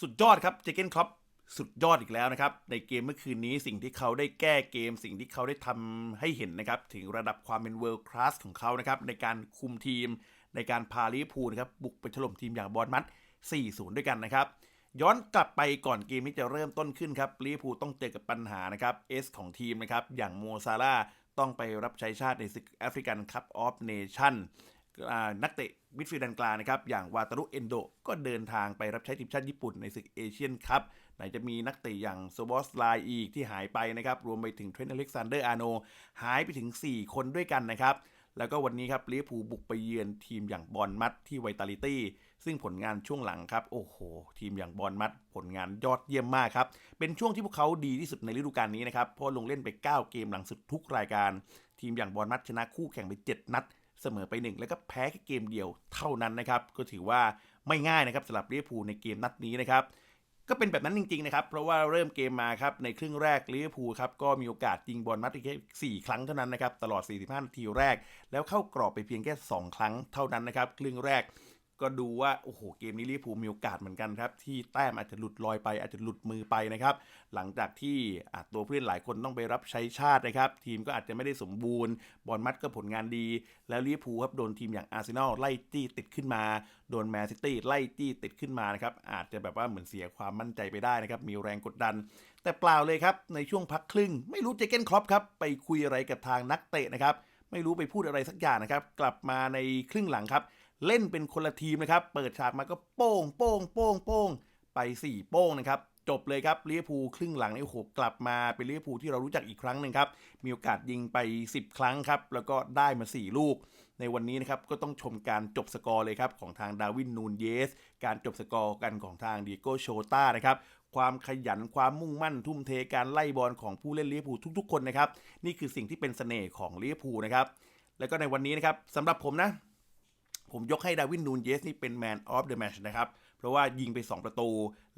สุดยอดครับเจเกนครอปสุดยอดอีกแล้วนะครับ ในเกมเมื่อคืนนี้สิ่งที่เขาได้แก้เกม สิ่งที่เขาได้ทำให้เห็นนะครับ ถึงระดับความเป็นเวิลด์คลาสของเขานะครับ ในการคุมทีม ในการพาลิพูนะครับ บุกไปถล่มทีมอย่างบอลมัด 4-0 ด้วยกันนะครับ ย้อนกลับไปก่อนเกมนี้จะเริ่มต้นขึ้นครับลิพูต้องเจอกับปัญหานะครับเอสของทีมนะครับอย่างโมซาร่าต้องไปรับใช้ชาติในศึกแอฟริกันคัพออฟเนชั่น นักเตะมิดฟิลด์ดันกลางนะครับ อย่างวาตารุเอนโด ก็เดินทางไปรับใช้ทีมชาติญี่ปุ่นในศึกเอเชียนคัพไหนจะมีนักเตะอย่างโซบอสไลอีกที่หายไปนะครับ รวมไปถึงเทรนต์อเล็กซานเดอร์อาโน หายไปถึง 4 คนด้วยกันนะครับ แล้วก็วันนี้ครับลิเวอร์พูลบุกไปเยือนทีมอย่างบอลมัดที่ไวตาลิตี้ ซึ่งผลงานช่วงหลังครับ โอ้โห ทีมอย่างบอลมัด ผลงานยอดเยี่ยมมากครับ เป็นช่วงที่พวกเขาดีที่สุดในฤดูกาลนี้นะครับ เพราะลงเล่นไป 9 เกมหลังสุดทุกรายการ ทีมอย่างบอลมัดชนะคู่แข่งไป 7 นัด เสมอไป 1 แล้วก็แพ้แค่เกมเดียวเท่านั้นนะครับก็ถือว่าไม่ง่ายนะครับสำหรับลิเวอร์พูลในเกมนัดนี้นะครับก็เป็นแบบนั้นจริงๆนะครับเพราะว่าเริ่มเกมมาครับในครึ่งแรกลิเวอร์พูลครับก็มีโอกาสยิงบอลมัดแค่ 4 ครั้งเท่านั้นนะครับตลอด 45 นาทีแรก แล้วเข้ากรอบไปเพียงแค่ 2 ครั้งเท่านั้นนะครับครึ่งแรก ก็ดูว่าโอ้โหเกมนี้ลิเวอร์พูลมีโอกาสเหมือนกันครับ ที่แต้มอาจจะหลุดลอยไปอาจจะหลุดมือไปนะครับ หลังจากที่ตัวผู้เล่นหลายคนต้องไปรับใช้ชาตินะครับ ทีมก็อาจจะไม่ได้สมบูรณ์ บอลมัดก็ผลงานดี แล้วลิเวอร์พูลครับโดนทีมอย่างอาร์เซนอลไล่จี้ติดขึ้นมา โดนแมนซิตี้ไล่จี้ติดขึ้นมานะครับอาจจะแบบว่าเหมือนเสียความมั่นใจไปได้นะครับมีแรงกดดัน แต่เปล่าเลยครับในช่วงพักครึ่ง ไม่รู้เจเกนครอปครับไปคุยอะไรกับทางนักเตะนะครับไม่รู้ไปพูดอะไรสักอย่างนะครับกลับมาในครึ่งหลังครับ เล่นเป็นคนละทีมนะครับ เปิดฉากมาก็โป้งโป้งโป้งโป้งไป 4 โป้งนะครับจบเลยครับลิเวอร์พูลครึ่งหลังนี่โอ้โหกลับมาเป็นลิเวอร์พูลที่เรารู้จักอีกครั้งหนึ่งครับ มีโอกาสยิงไป 10 ครั้งครับ แล้วก็ได้มา 4 ลูก ในวันนี้นะครับก็ต้องชมการจบสกอร์เลยครับของทางดาวินนูนเยส การจบสกอร์กันของทางดีโกโชต้านะครับความขยันความมุ่งมั่นทุ่มเทการไล่บอลของผู้เล่นลิเวอร์พูลทุก ๆ คนนะครับนี่คือสิ่งที่เป็นเสน่ห์ของลิเวอร์พูลนะครับแล้วก็ในวันนี้นะครับสำหรับผมนะ ผมยกให้ดาวินนูนเยสนี่เป็นแมนออฟเดอะแมชนะครับ เพราะว่ายิงไป 2 ประตู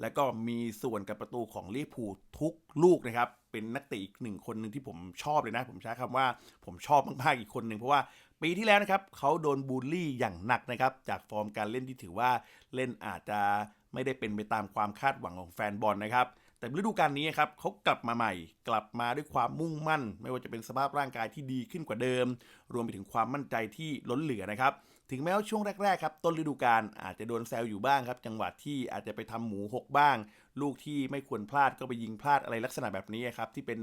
แล้วก็มีส่วนกับประตูของลิเวอร์พูลทุกลูกนะครับ เป็นนักเตะอีกหนึ่งคนหนึ่งที่ผมชอบเลยนะ ผมใช้คำว่าผมชอบมากๆอีกคนหนึ่งเพราะว่าปีที่แล้วนะครับเขาโดนบูลลี่อย่างหนักนะครับ จากฟอร์มการเล่นที่ถือว่าเล่นอาจจะไม่ได้เป็นไปตามความคาดหวังของแฟนบอลนะครับแต่ฤดูกาลนี้ครับเขากลับมาใหม่ กลับมาด้วยความมุ่งมั่น ไม่ว่าจะเป็นสภาพร่างกายที่ดีขึ้นกว่าเดิม รวมไปถึงความมั่นใจที่ล้นเหลือนะครับ ถึงแม้ว่าช่วงแรกๆครับต้นฤดูกาลอาจจะโดนแซวอยู่บ้างครับ จังหวะที่อาจจะไปทำหมูหกบ้าง ลูกที่ไม่ควรพลาดก็ไปยิงพลาดอะไรลักษณะแบบนี้ครับที่เป็น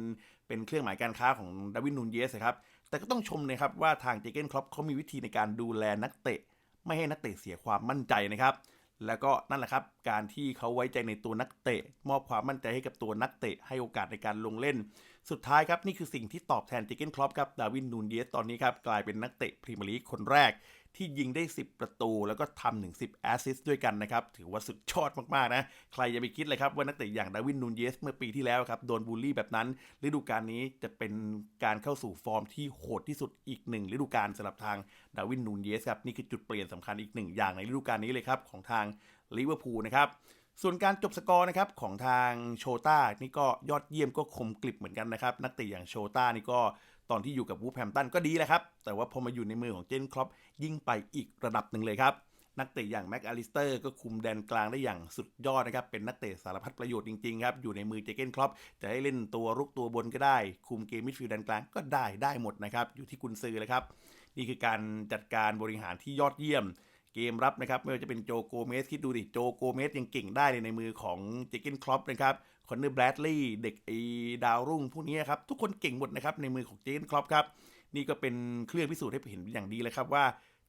เป็นเครื่องหมายการค้าของดาวินนูนเยสครับแต่ก็ต้องชมนะครับว่าทางเจเกนครอปเขามีวิธีในการดูแลนักเตะ ไม่ให้นักเตะเสียความมั่นใจนะครับ แล้วก็นั่นแหละครับ การที่เขาไว้ใจในตัวนักเตะ มอบความมั่นใจให้กับตัวนักเตะ ให้โอกาสในการลงเล่นสุดท้ายครับนี่คือสิ่งที่ตอบแทนเจเกนครอปครับดาวินนูนเยสตอนนี้ครับกลายเป็นนักเตะพรีเมียร์ลีกคนแรก ที่ยิงได้ 10 ประตู แล้วก็ทำถึง 10 แอสซิสต์ด้วยกันนะครับ ถือว่าสุดยอดมาก ๆ นะ ใครจะไปคิดเลยครับ ว่านักเตะอย่างดาวินนูนเยสเมื่อปีที่แล้วครับ โดนบูลลี่แบบนั้น ฤดูกาลนี้จะเป็นการเข้าสู่ฟอร์มที่โหดที่สุดอีกหนึ่งฤดูกาลสำหรับทางดาวินนูนเยสครับนี่คือจุดเปลี่ยนสำคัญอีกหนึ่งอย่างในฤดูกาลนี้เลยครับของทางลิเวอร์พูลนะครับ ส่วนการจบสกอร์นะครับของทางโชต้านี่ก็ยอดเยี่ยมก็คมกลิบเหมือนกันนะครับ นักเตะอย่างโชต้านี่ก็ตอนที่อยู่กับวูฟแฮมตันก็ดีแหละครับ แต่ว่าพอมาอยู่ในมือของเจนครอปยิ่งไปอีกระดับหนึ่งเลยครับ นักเตะอย่างแม็กอลิสเตอร์ก็คุมแดนกลางได้อย่างสุดยอดนะครับ เป็นนักเตะสารพัดประโยชน์จริงๆครับ อยู่ในมือเจเกนครอปจะให้เล่นตัวรุกตัวบนก็ได้ คุมเกมมิดฟิลด์แดนกลางก็ได้ได้หมดนะครับอยู่ที่กุนซือเลยครับนี่คือการจัดการบริหารที่ยอดเยี่ยม เกมรับนะครับไม่ว่าจะเป็นโจโกเมสคิดดูดิโจโกเมสยังเก่งได้เลยในมือของเจเกนครอปนะครับคอนเนอร์แบรดลีย์เด็กไอดาวรุ่งพวกนี้ครับทุกคนเก่งหมดนะครับในมือของเจเกนครอปครับนี่ก็เป็นเครื่องพิสูจน์ให้เห็นอย่างดีเลยครับว่า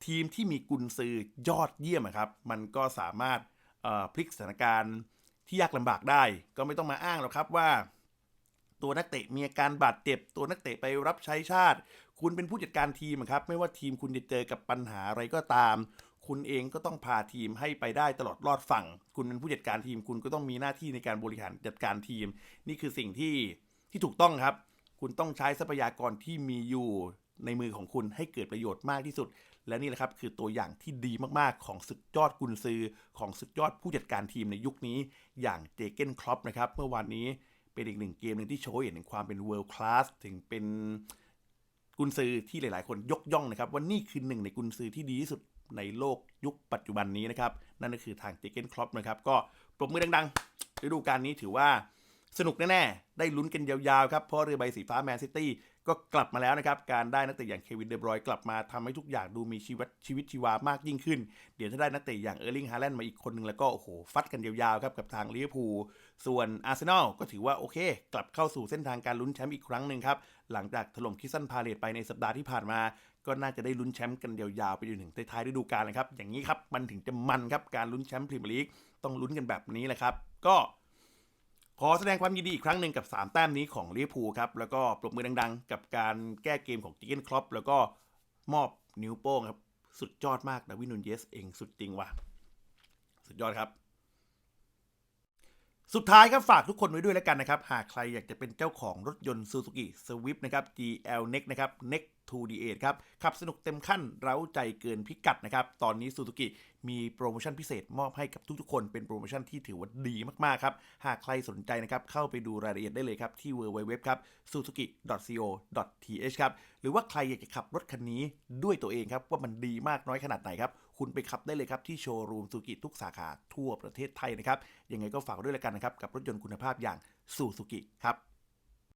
ทีมที่มีกุนซือยอดเยี่ยมครับมันก็สามารถพลิกสถานการณ์ที่ยากลำบากได้ ก็ไม่ต้องมาอ้างหรอกครับว่า ตัวนักเตะมีอาการบาดเจ็บ ตัวนักเตะไปรับใช้ชาติ คุณเป็นผู้จัดการทีมครับไม่ว่าทีมคุณจะเจอกับปัญหาอะไรก็ตาม คุณเองก็ต้องพาทีมให้ไปได้ตลอดรอดฝั่ง คุณเป็นผู้จัดการทีม คุณก็ต้องมีหน้าที่ในการบริหารจัดการทีม นี่คือสิ่งที่ที่ถูกต้องครับ คุณต้องใช้ทรัพยากรที่มีอยู่ในมือของคุณให้เกิดประโยชน์มากที่สุด และนี่แหละครับคือตัวอย่างที่ดีมากๆ ของสุดยอดกุนซือ ของสุดยอดผู้จัดการทีมในยุคนี้ อย่างเจเกนครอปนะครับ เมื่อวานนี้เป็นอีกหนึ่งเกมหนึ่งที่โชว์เห็นถึงความเป็น world class ถึงเป็นกุนซือที่หลายๆ คนยกย่องนะครับ ว่านี่คือหนึ่งในกุนซือที่ดีที่สุด ในโลกยุคปัจจุบันนี้นะครับ นั่นก็คือทางเจเกนครอปนะครับ ก็ปรบมือดังๆฤดูกาลนี้ถือว่าสนุกแน่ๆ ได้ลุ้นกันยาวๆครับ เพราะเรือใบสีฟ้าแมนซิตี้ก็กลับมาแล้วนะครับ การได้นักเตะอย่างเควินเดบรอยกลับมาทำให้ทุกอย่างดูมีชีวิตชีวิตชีวามากยิ่งขึ้น เดี๋ยวถ้าได้นักเตะอย่างเออร์ลิงฮาแลนด์มาอีกคนหนึ่งแล้วก็ โอ้โห ฟัดกันยาวๆครับ กับทางลิเวอร์พูลส่วนอาร์เซนอลก็ถือว่าโอเค กลับเข้าสู่เส้นทางการลุ้นแชมป์อีกครั้งหนึ่งครับ หลังจากถล่มคิสซันพาเลตไปในสัปดาห์ที่ผ่านมา ก็น่าจะได้ลุ้นแชมป์กันยาวๆ ไปจนถึงท้ายฤดูกาลเลยครับ อย่างนี้ครับ มันถึงจะมันครับ การลุ้นแชมป์พรีเมียร์ลีกต้องลุ้นกันแบบนี้แหละครับ ก็ขอแสดงความยินดีอีกครั้งหนึ่งกับ 3 แต้มนี้ของลิเวอร์พูลครับ แล้วก็ปรบมือดังๆ กับการแก้เกมของจิเกนครอปแล้วก็มอบนิ้วโป้งครับ สุดยอดมากดาวินนูนเยสเองสุดจริงว่ะ สุดยอดครับ สุดท้ายครับฝากทุกคนไว้ด้วยแล้วกันนะครับ หากใครอยากจะเป็นเจ้าของรถยนต์ Suzuki Swift นะครับ GL Next นะครับ Next 2D8 ครับ ขับสนุกเต็มขั้น เร้าใจเกินพิกัดนะครับ ตอนนี้ Suzuki มีโปรโมชั่นพิเศษมอบให้กับทุกๆ คนเป็นโปรโมชั่นที่ถือว่าดีมากๆครับ หากใครสนใจนะครับ เข้าไปดูรายละเอียดได้เลยครับที่ www ครับ suzuki.co.th ครับ หรือว่าใครอยากจะขับรถคันนี้ด้วยตัวเองครับ ว่ามันดีมากน้อยขนาดไหนครับ คุณไปขับได้เลยครับ ที่โชว์รูมซูกิทุกสาขาทั่วประเทศไทยนะครับยังไงก็ฝากด้วยแล้วกันนะครับกับรถยนต์คุณภาพอย่างซูซูกิครับ